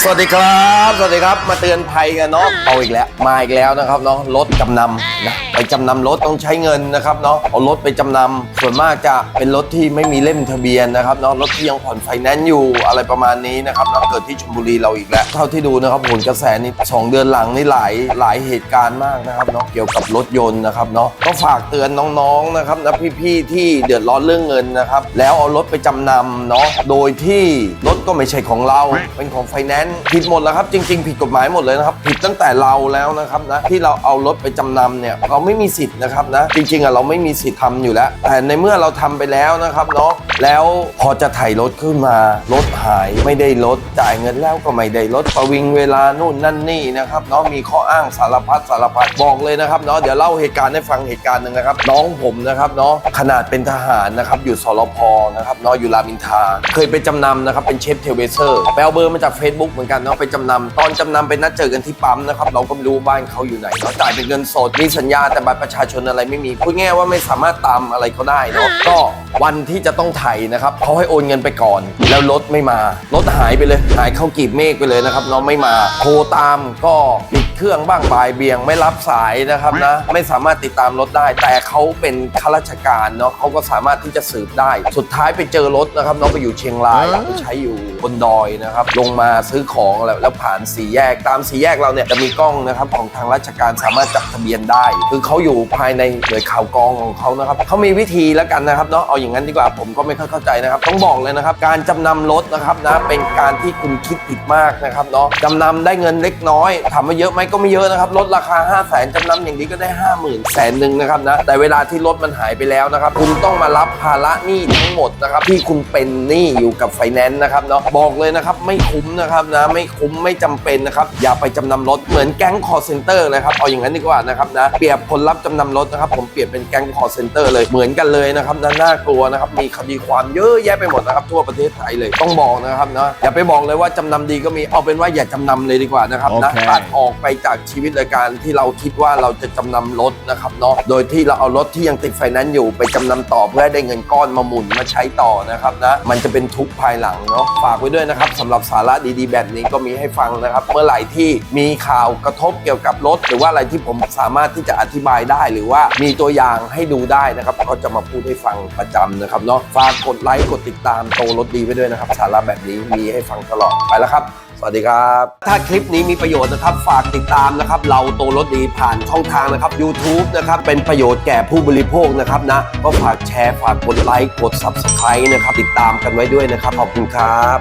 สวัสดีครับ สวัสดีครับ มาเตือนภัยกันเนาะเอาอีกแล้ว มาอีกแล้วนะครับเนาะรถจำนำนะไปจำนำรถต้องใช้เงินนะครับเนาะเอารถไปจำนำส่วนมากจะเป็นรถที่ไม่มีเล่มทะเบียนนะครับเนาะรถที่ยังผ่อนไฟแนนซ์อยู่อะไรประมาณนี้นะครับเนาะเกิดที่ชลบุรีเราอีกแล้วเท่าที่ดูนะครับผลกระแสนี่สองเดือนหลังนี่หลายหลายเหตุการณ์มากนะครับเนาะเกี่ยวกับรถยนต์นะครับเนาะก็ฝากเตือนน้องๆนะครับนะพี่ๆที่เดือดร้อนเรื่องเงินนะครับแล้วเอารถไปจำนำเนาะโดยที่รถก็ไม่ใช่ของเราเป็นของไฟแนนซ์ผิดหมดแล้วครับ จริง ๆ ผิดกฎหมายหมดเลยนะครับ ผิดตั้งแต่เราแล้วนะครับนะที่เราเอารถไปจำนำเนี่ยเราไม่มีสิทธิ์นะครับนะจริงๆอะเราไม่มีสิทธิ์ทำอยู่แล้ว แต่ในเมื่อเราทำไปแล้วนะครับเนาะแล้วพอจะไถ่รถขึ้นมารถหายไม่ได้รถจ่ายเงินแล้วก็ไม่ได้รถประวิงเวลานู่นนั่นนี่นะครับเนาะมีข้ออ้างสารพัดสารพัดบอกเลยนะครับเนาะเดี๋ยวเล่าเหตุการณ์ให้ฟังเหตุการณ์หนึ่งนะครับ น้องผมนะครับเนาะขนาดเป็นทหารนะครับอยู่สรพนะครับเนาะอยู่รามอินทราเคยไปจำนำนะครับเป็นเชฟเทเวเซอร์ไปเอาเบอร์มาจาก Facebook เหมือนกันเนาะไปจำนำตอนจำนำไปนัดเจอกันที่ปั๊มนะครับเราก็ไม่รู้บ้านเขาอยู่ไหนเนาะจ่ายเป็นเงินสดมีสัญญาแต่บัตรประชาชนอะไรไม่มีพูดง่ายๆว่าไม่สามารถตามอะไรเขาได้เนาะก็วันที่จะต้องไถ่นะครับเขาให้โอนเงินไปก่อน แล้วรถไม่มารถหายไปเลยหายเข้ากีบเมฆไปเลยนะครับเนาะไม่มาโทรตามก็ปิด เครื่องบ้างบ่ายเบียงไม่รับสายนะครับนะ ไม่สามารถติดตามรถได้ แต่เขาเป็นข้าราชการเนาะเขาก็สามารถที่จะสืบได้ สุดท้ายไปเจอรถนะครับน้องไปอยู่เชียงรายไปใช้อยู่บนดอยนะครับ ลงมาซื้อของแล้วแล้วผ่านสี่แยก ตามสี่แยกเราเนี่ยจะมีกล้องนะครับของทางราชการสามารถจับทะเบียนได้ คือเขาอยู่ภายในหน่วยข่าวกองของเขานะครับเขามีวิธีแล้วกันนะครับเนาะเอาอย่างนั้นดีกว่าผมก็ไม่ค่อยเข้าใจนะครับ ต้องบอกเลยนะครับ การจำนำรถนะครับนะเป็นการที่คุณคิดผิดมากนะครับเนาะจำนำได้เงินเล็กน้อยถามว่าเยอะไหมก็ไม่เยอะนะครับรถราคา 5 0 0แสนจำนำอย่างนี้ก็ได้ 5 0,000ื่นแสนหนึ่งนะครับนะแต่เวลาที่รถมันหายไปแล้วนะครับคุณต้องมารับภาระหนี้ทั้งหมดนะครับที่คุณเป็นหนี้อยู่กับไฟแนนซ์นะครับเนาะบอกเลยนะครับไม่คุ้มนะครับนะไม่คุ้มไม่จำเป็นนะครับอย่าไปจำนำรถเหมือนแก๊งคอร์เซนเตอร์เลยครับเอาอย่างนั้นดีกว่านะครับนะเปรียบคนรับจำนำรถนะครับผมเปรียบเป็นแก๊งคอร์เซนเตอร์เลยเหมือนกันเลยนะครับนะน่ากลัวนะครับมีคดีความเยอะแยะไปหมดนะครับทั่วประเทศไทยเลยต้องบอกนะครับนะอย่าไปบอกเลยว่าจำนำดีก็มีเอาเป็นว่าอย่าจำนำเลยดีกว่านะครับนะโอเคตัดออกไปจากชีวิตรายการที่เราคิดว่าเราจะจำนำรถนะครับเนาะโดยที่เราเอารถที่ยังติดไฟแนนซ์อยู่ไปจำนำต่อเพื่อให้ได้เงินก้อนมาหมุนมาใช้ต่อนะครับนะมันจะเป็นทุกข์ภายหลังเนาะฝากไว้ด้วยนะครับสำหรับสาระดีๆ แบบนี้ก็มีให้ฟังนะครับ เมื่อไหร่ที่มีข่าวกระทบเกี่ยวกับรถ หรือว่าอะไรที่ผมสามารถที่จะอธิบายได้ หรือว่ามีตัวอย่างให้ดูได้นะครับก็จะมาพูดให้ฟังประจำนะครับเนาะฝากกดไลค์กดติดตามโตรถดีไปด้วยนะครับ สาระแบบนี้มีให้ฟังตลอดไปแล้วครับ สวัสดีครับ ถ้าคลิปนี้มีประโยชน์นะครับ ฝากติดตามนะครับ เราโตรถดีผ่านช่องทางนะครับ YouTube นะครับ เป็นประโยชน์แก่ผู้บริโภคนะครับนะ ก็ฝากแชร์ ฝากกดไลค์ กด Subscribe นะครับ ติดตามกันไว้ด้วยนะครับ ขอบคุณครับ